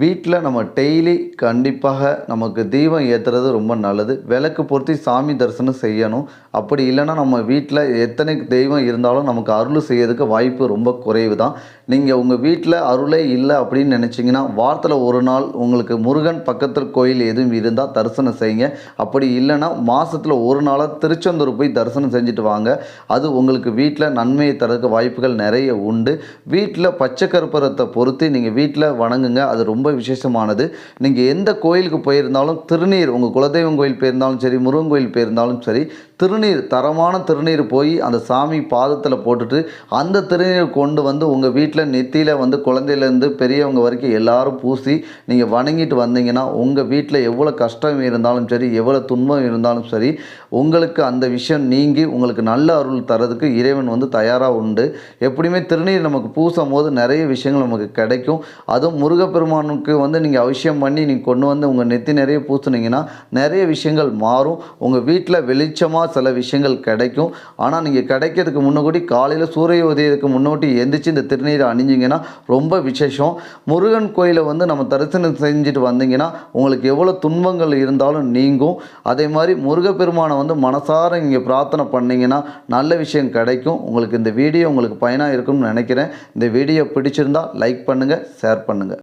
வீட்டில் நம்ம டெய்லி கண்டிப்பாக நமக்கு தீபம் ஏற்றுறது ரொம்ப நல்லது. விளக்கு பொருத்தி சாமி தரிசனம் செய்யணும். அப்படி இல்லைன்னா நம்ம வீட்டில் எத்தனை தெய்வம் இருந்தாலும் நமக்கு அருள் செய்யறதுக்கு வாய்ப்பு ரொம்ப குறைவு தான் நீங்கள் உங்கள் வீட்டில் அருளே இல்லை அப்படின்னு நினச்சிங்கன்னா வாரத்தில் ஒரு நாள் உங்களுக்கு முருகன் பக்கத்தில் கோயில் எதுவும் இருந்தால் தரிசனம் செய்யுங்க. அப்படி இல்லைன்னா மாதத்தில் ஒரு நாளாக திருச்செந்தூர் போய் தரிசனம் செஞ்சுட்டு வாங்க. அது உங்களுக்கு வீட்டில் நன்மையை தரதுக்கு வாய்ப்புகள் நிறைய உண்டு. வீட்டில் பச்சை கருப்பரத்தை பொறுத்து நீங்கள் வீட்டில் வணங்குங்க. அது ரொம்ப விசேஷமானது. நீங்கள் எந்த கோயிலுக்கு போயிருந்தாலும் திருநீர் உங்கள் குலதெய்வம் கோயில் போயிருந்தாலும் சரி முருகன் கோயில் போயிருந்தாலும் சரி திருநீர் தரமான திருநீர் போய் அந்த சாமி பாதத்தில் போட்டுட்டு அந்த திருநீர் கொண்டு வந்து உங்கள் வீட்டில் நெத்தியில் வந்து குழந்தையிலேருந்து பெரியவங்க வரைக்கும் எல்லாரும் பூசி நீங்கள் வணங்கிட்டு வந்தீங்கன்னா உங்கள் வீட்டில் எவ்வளோ கஷ்டம் இருந்தாலும் சரி எவ்வளோ துன்பம் இருந்தாலும் சரி உங்களுக்கு அந்த விஷயம் நீங்கி உங்களுக்கு நல்ல அருள் தரதுக்கு இறைவன் வந்து தயாராக உண்டு. எப்படியுமே திருநீர் நமக்கு பூசும் போது நிறைய விஷயங்கள் நமக்கு கிடைக்கும். அதுவும் முருகப்பெருமானுக்கு வந்து நீங்கள் அவசியம் பண்ணி நீங்கள் கொண்டு வந்து உங்கள் நெத்தி நிறைய பூசுனீங்கன்னா நிறைய விஷயங்கள் மாறும். உங்கள் வீட்டில் வெளிச்சமாக சில விஷயங்கள் கிடைக்கும். ஆனால் நீங்கள் கிடைக்கிறதுக்கு முன்னாடி காலையில் சூரிய உதயத்துக்கு முன்னோட்டி எந்திரிச்சு இந்த திருநீரை அணிஞ்சிங்கன்னா ரொம்ப விசேஷம். முருகன் கோயிலை வந்து நம்ம தரிசனம் செஞ்சுட்டு வந்தீங்கன்னா உங்களுக்கு எவ்வளோ துன்பங்கள் இருந்தாலும் நீங்கும். அதே மாதிரி முருகப்பெருமானை வந்து மனசார இங்கே பிரார்த்தனை பண்ணிங்கன்னா நல்ல விஷயம் கிடைக்கும். உங்களுக்கு இந்த வீடியோ உங்களுக்கு பயனாக இருக்கும்னு நினைக்கிறேன். இந்த வீடியோ பிடிச்சிருந்தா லைக் பண்ணுங்கள் ஷேர் பண்ணுங்கள்